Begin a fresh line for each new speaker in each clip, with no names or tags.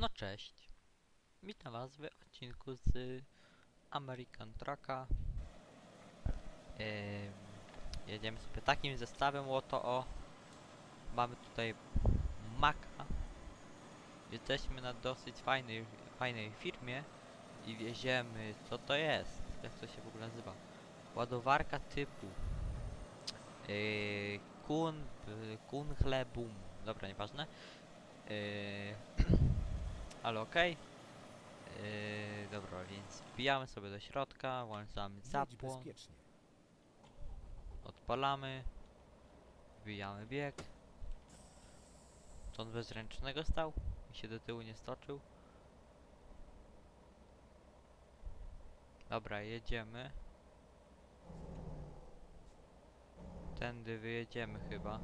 No cześć. Witam was w odcinku z American Trucka. Jedziemy sobie takim zestawem oto o. Mamy tutaj Maka. Jesteśmy na dosyć fajnej, fajnej firmie i wieziemy, co to jest? Jak to się w ogóle nazywa? Ładowarka typu yy, Kun, Kunhle Boom. Dobra, nieważne. Yy, ale okej. Yy, dobra, więc wbijamy sobie do środka, włączamy zapłon,
bezpiecznie.
odpalamy, wbijamy bieg. To on bez ręcznego stał i się do tyłu nie stoczył. Dobra, jedziemy. Tędy wyjedziemy chyba.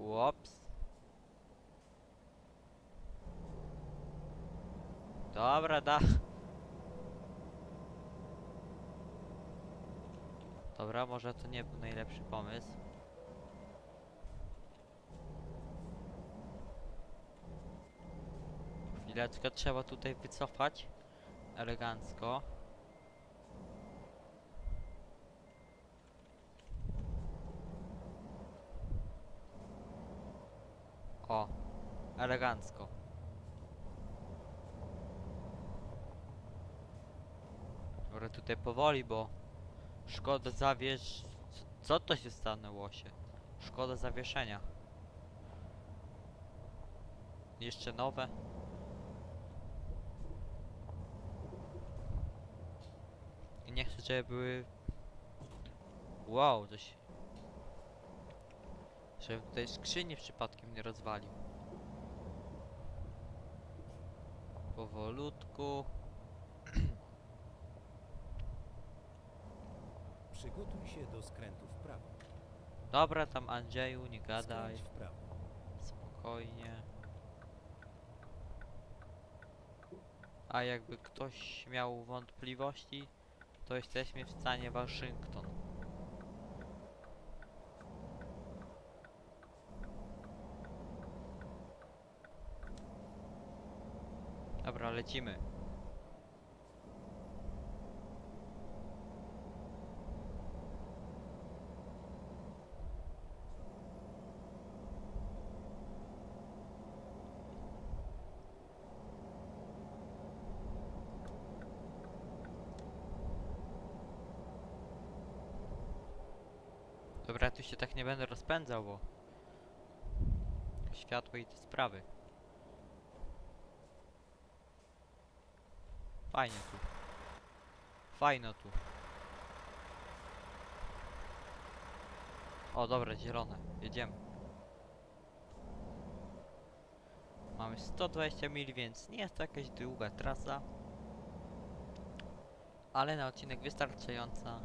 Łops. Dobra, da. Dobra, może to nie był najlepszy pomysł. Chwileczkę, trzeba tutaj wycofać. Elegancko. O, elegancko. Dobra, tutaj powoli, bo szkoda zawiesz... Co, to się stanęło się? Szkoda zawieszenia. Jeszcze nowe. I nie chcę, żeby były... Wow, coś... Żebym tutaj skrzyni przypadkiem nie rozwalił. Powolutku.
Przygotuj się do skrętu w prawo.
Dobra, tam Andrzeju, nie gadaj.
Skręć w prawo.
Spokojnie. A jakby ktoś miał wątpliwości, to jesteśmy w stanie Waszyngton. Dobra, lecimy. Dobra, tu się tak nie będę rozpędzał, bo światło i te sprawy. Fajnie tu. Fajno tu. O, dobra, zielone. Jedziemy. Mamy 120 mil, więc nie jest to jakaś długa trasa. Ale na odcinek wystarczająca.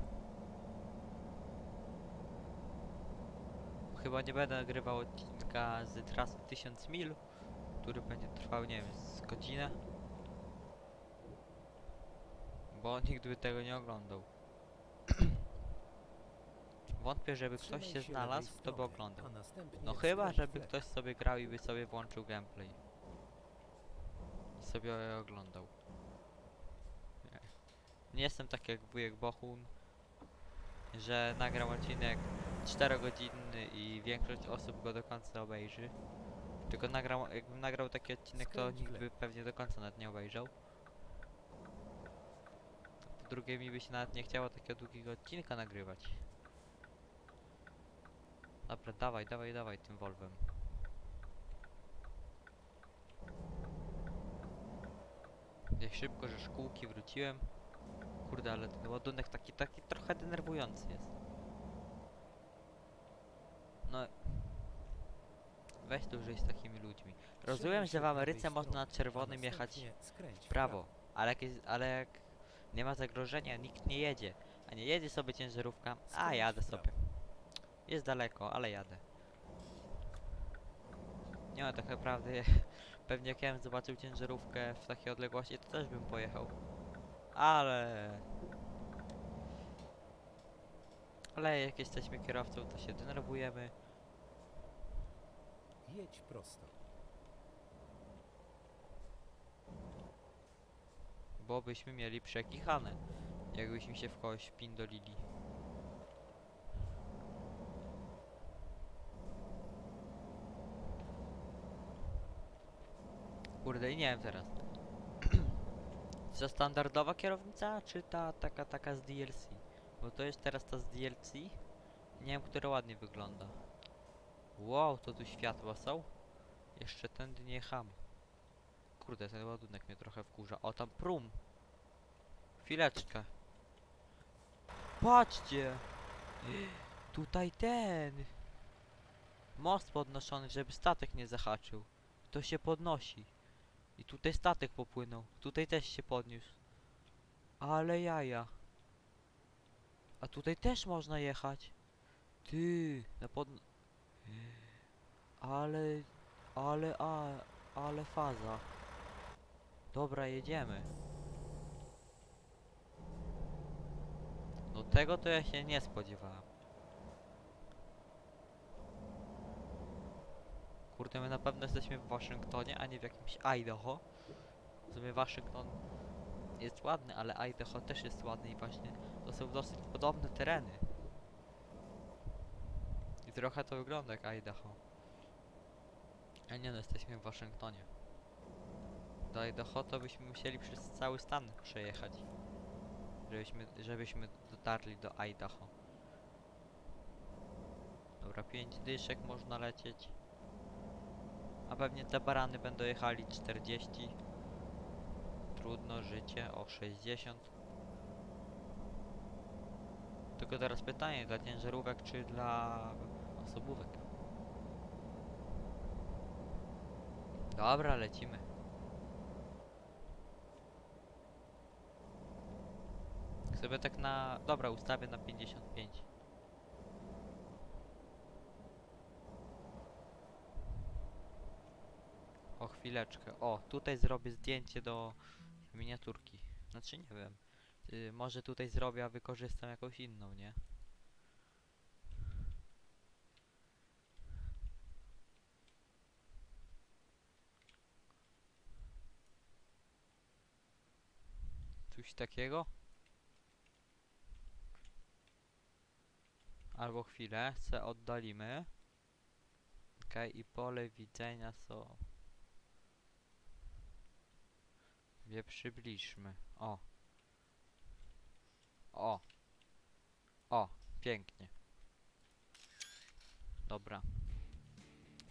Chyba nie będę nagrywał odcinka z trasy 1000 mil, który będzie trwał, nie wiem, z godzinę. Bo nikt by tego nie oglądał. Wątpię, żeby ktoś się znalazł, kto by oglądał. No chyba, żeby ktoś sobie grał i by sobie włączył gameplay. I sobie oglądał. Nie. Nie jestem tak jak wujek Bohun, że nagram odcinek 4 godziny i większość osób go do końca obejrzy. Tylko nagram, jakbym nagrał taki odcinek, to nikt by pewnie do końca nawet nie obejrzał. Po drugie, mi by się nawet nie chciało takiego długiego odcinka nagrywać. Dobra, dawaj, dawaj, dawaj tym Volvem. Jak szybko, że szkółki wróciłem. Kurde, ale ten ładunek taki, taki trochę denerwujący jest. No... Weź tu żyć z takimi ludźmi. Rozumiem, że w Ameryce można na czerwonym jechać w prawo, ale jak, jest, ale jak nie ma zagrożenia, nikt nie jedzie, a nie jedzie sobie ciężarówka, a jadę sobie. Jest daleko, ale jadę. Nie ma tak naprawdę, pewnie jak ja bym zobaczył ciężarówkę w takiej odległości, to też bym pojechał. Ale... Ale jak jesteśmy kierowcą, to się denerwujemy.
Jedź prosto.
Bo byśmy mieli przekichane. Jakbyśmy się w kogoś pindolili. Kurde, i nie wiem teraz. Co standardowa kierownica, czy ta taka taka z DLC? Bo to jest teraz ta z DLC. Nie wiem, która ładnie wygląda. Wow, to tu światła są? Jeszcze tędy nie jechamy. Kurde, ten ładunek mnie trochę wkurza. O, tam prum. Chwileczkę. Patrzcie! Tutaj ten. Most podnoszony, żeby statek nie zahaczył. To się podnosi. I tutaj statek popłynął. Tutaj też się podniósł. Ale jaja. A tutaj też można jechać. Ty, na pod... Ale, ale, a, ale faza. Dobra, jedziemy. No tego to ja się nie spodziewałem. Kurde, my na pewno jesteśmy w Waszyngtonie, a nie w jakimś Idaho. W sumie Waszyngton jest ładny, ale Idaho też jest ładny i właśnie to są dosyć podobne tereny. I trochę to wygląda jak Idaho. A nie no, jesteśmy w Waszyngtonie. Do Idaho to byśmy musieli przez cały stan przejechać. Żebyśmy, żebyśmy dotarli do Idaho. Dobra, 5 dyszek można lecieć. A pewnie te barany będą jechali 40. Trudno, życie o 60. Tylko teraz pytanie, dla ciężarówek czy dla osobówek? Dobra, lecimy. Sobie tak na... Dobra, ustawię na 55. O, chwileczkę. O, tutaj zrobię zdjęcie do miniaturki. Znaczy, nie wiem. Y, może tutaj zrobię, a wykorzystam jakąś inną, nie? Coś takiego? Albo chwilę, se oddalimy. Okej, i pole widzenia są. Je przybliżmy. O. O. O, pięknie. Dobra.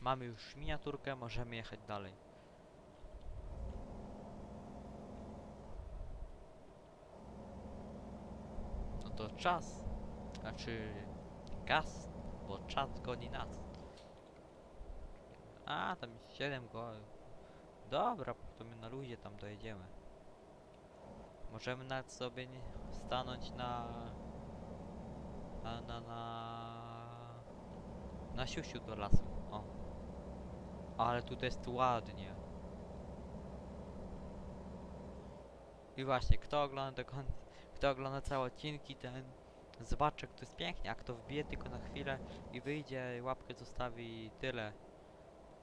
Mamy już miniaturkę, możemy jechać dalej. No to czas. Znaczy gaz, bo czas goni nas. A, tam 7 go. Dobra, to my na luzie tam dojedziemy. Możemy nawet sobie stanąć na... Na, na, na... Na siusiu do lasu, o. Ale tutaj jest ładnie. I właśnie, kto ogląda kto ogląda całe odcinki, ten zobaczy, jak to jest pięknie, a kto wbije tylko na chwilę i wyjdzie, łapkę zostawi tyle.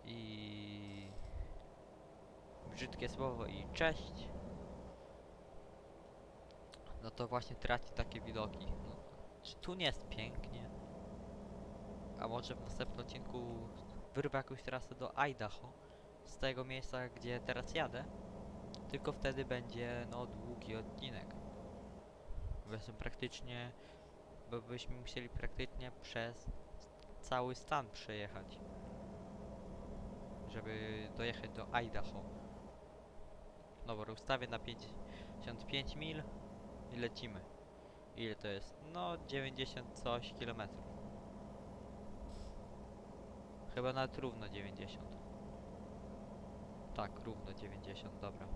I brzydkie słowo i cześć, no to właśnie traci takie widoki. No, czy tu nie jest pięknie? A może w następnym odcinku wyrwę jakąś trasę do Idaho z tego miejsca, gdzie teraz jadę. Tylko wtedy będzie no długi odcinek. Bo jestem praktycznie, bo byśmy musieli praktycznie przez cały stan przejechać żeby dojechać do Idaho. Dobra, ustawię na 55 mil i lecimy. Ile to jest? No 90 coś kilometrów. Chyba nawet równo 90. Tak, równo 90, dobra.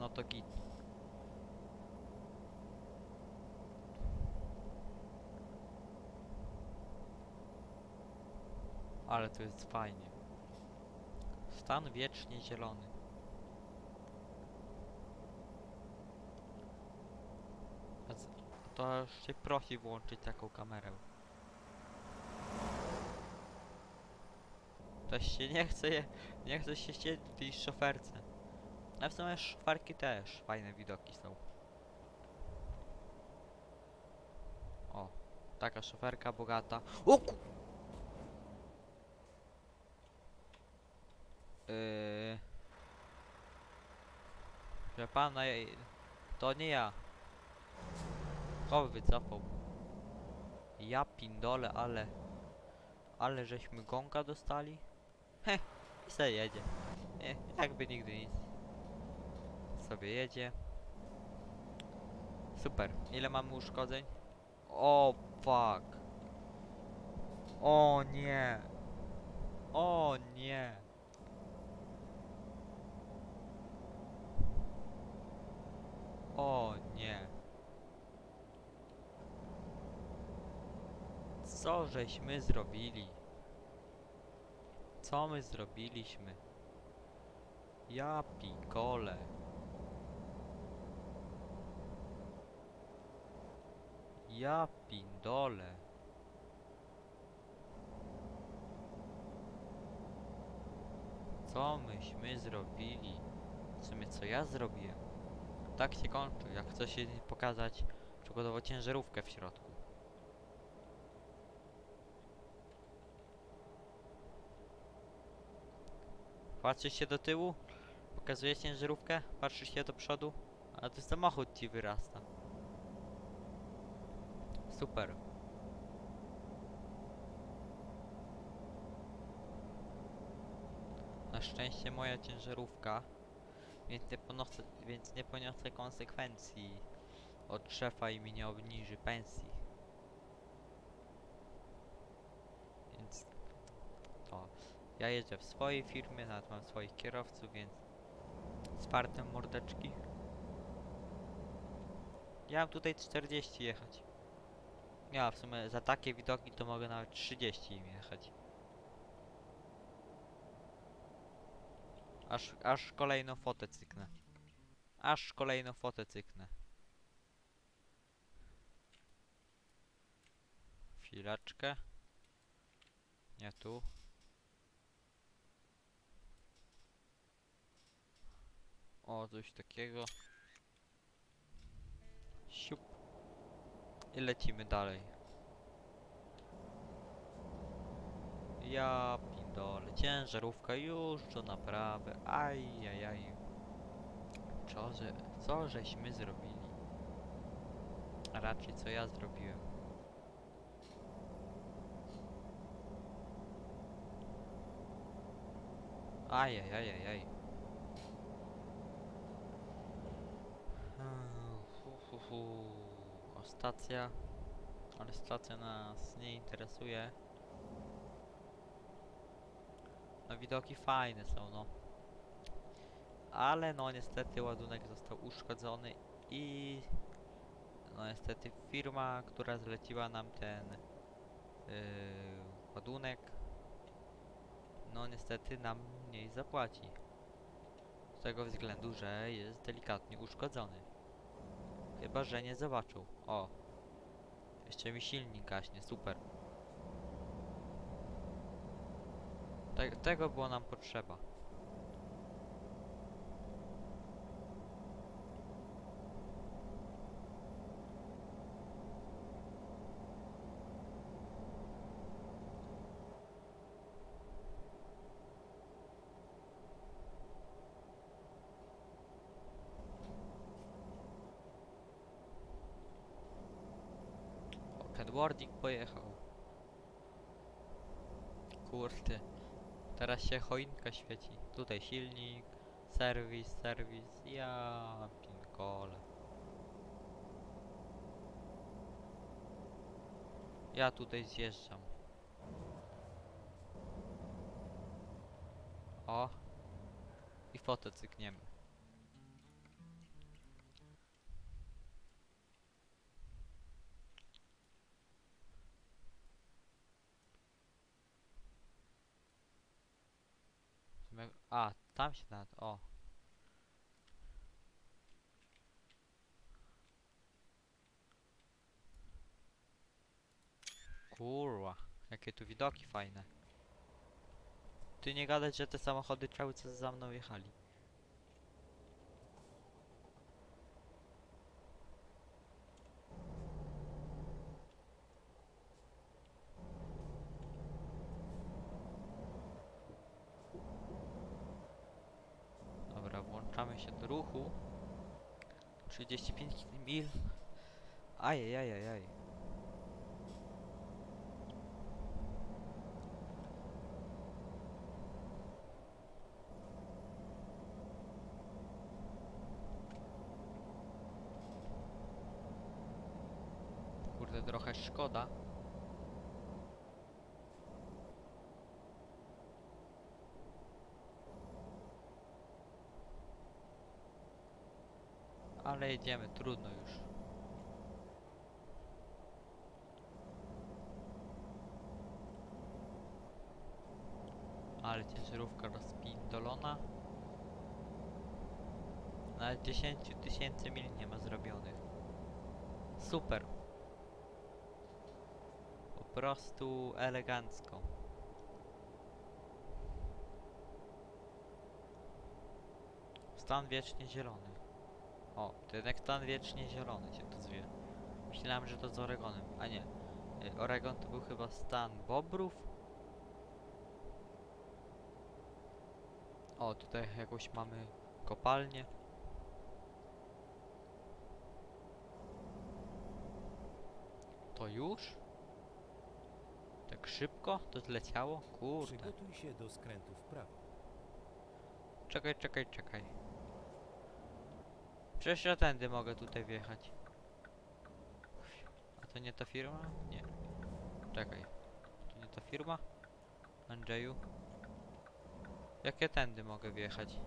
No to git. Ale to jest fajnie. Stan wiecznie zielony. To się prosi włączyć taką kamerę. Też się nie chce, je- nie chce się siedzieć w tej szoferce. A w sumie szwarki też fajne widoki są. O, taka szoferka bogata. O Że pana, je- to nie ja. Kto wycofał? Ja pindole, ale... Ale żeśmy gąka dostali? Heh, i se jedzie. Nie, jakby nigdy nic. Sobie jedzie. Super. Ile mamy uszkodzeń? O, fuck. O nie. O nie. O nie. Co żeśmy zrobili? Co my zrobiliśmy? Ja pikole. Ja pindole. Co myśmy zrobili? W sumie co ja zrobiłem? Tak się kończy, jak chce się pokazać przykładowo ciężarówkę w środku. Patrzysz się do tyłu, pokazuje ciężarówkę, patrzysz się do przodu, a tu samochód ci wyrasta. Super. Na szczęście moja ciężarówka, więc nie poniosę, więc nie poniosę konsekwencji od szefa i mi nie obniży pensji. Więc to ja jeżdżę w swojej firmie, nawet mam swoich kierowców, więc z mordeczki. Ja mam tutaj 40 jechać. Ja w sumie za takie widoki to mogę nawet 30 im jechać. Aż, aż kolejną fotę cyknę. Aż kolejną fotę cyknę. Chwileczkę. Nie tu. O, coś takiego. Siup. I lecimy dalej. Ja pindole. Ciężarówka już do naprawy. Aj, aj, aj. Co, że, co żeśmy zrobili? A raczej co ja zrobiłem. Aj, stacja. Ale stacja nas nie interesuje. No widoki fajne są, no. Ale no niestety ładunek został uszkodzony i no niestety firma, która zleciła nam ten yy, ładunek no niestety nam mniej zapłaci. Z tego względu, że jest delikatnie uszkodzony. Chyba, że nie zobaczył. O! Jeszcze mi silnik gaśnie, super. Te tego było nam potrzeba. Catwarding pojechał. Kurde. Teraz się choinka świeci. Tutaj silnik, serwis, serwis. Ja pinkole. Ja tutaj zjeżdżam. O. I fotę cykniemy. A, tam się nad... o. Kurwa, jakie tu widoki fajne. Ty nie gadać, że te samochody cały co za mną jechali. 35 mil. Ajajajajaj. Kurde, trochę szkoda. Ale jedziemy, trudno już. Ale ciężarówka rozpindolona. Nawet 10 tysięcy mil nie ma zrobionych. Super. Po prostu elegancko. Stan wiecznie zielony. O, to jednak stan wiecznie zielony się tu zwie. Myślałem, że to z Oregonem, a nie. Y, Oregon to był chyba stan bobrów. O, tutaj jakąś mamy kopalnię. To już? Tak szybko to zleciało? Kurde.
Przygotuj się do skrętu w prawo.
Czekaj, czekaj, czekaj. Przecież ja tędy mogę tutaj wjechać. A to nie ta firma? Nie. Czekaj. To nie ta firma? Andrzeju? Jak ja tędy mogę wjechać?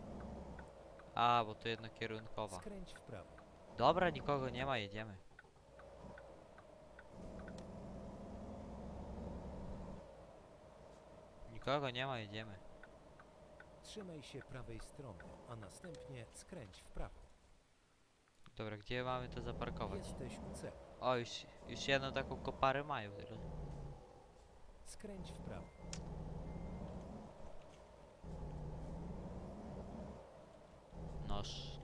A, bo to jednokierunkowa.
Skręć w prawo.
Dobra, nikogo nie ma, jedziemy. Nikogo nie ma, jedziemy.
Trzymaj się prawej strony, a następnie skręć w prawo.
Dobra, gdzie mamy to zaparkować?
Jesteś u celu.
O, już, już jedną taką koparę mają teraz.
Skręć w prawo.
Noż.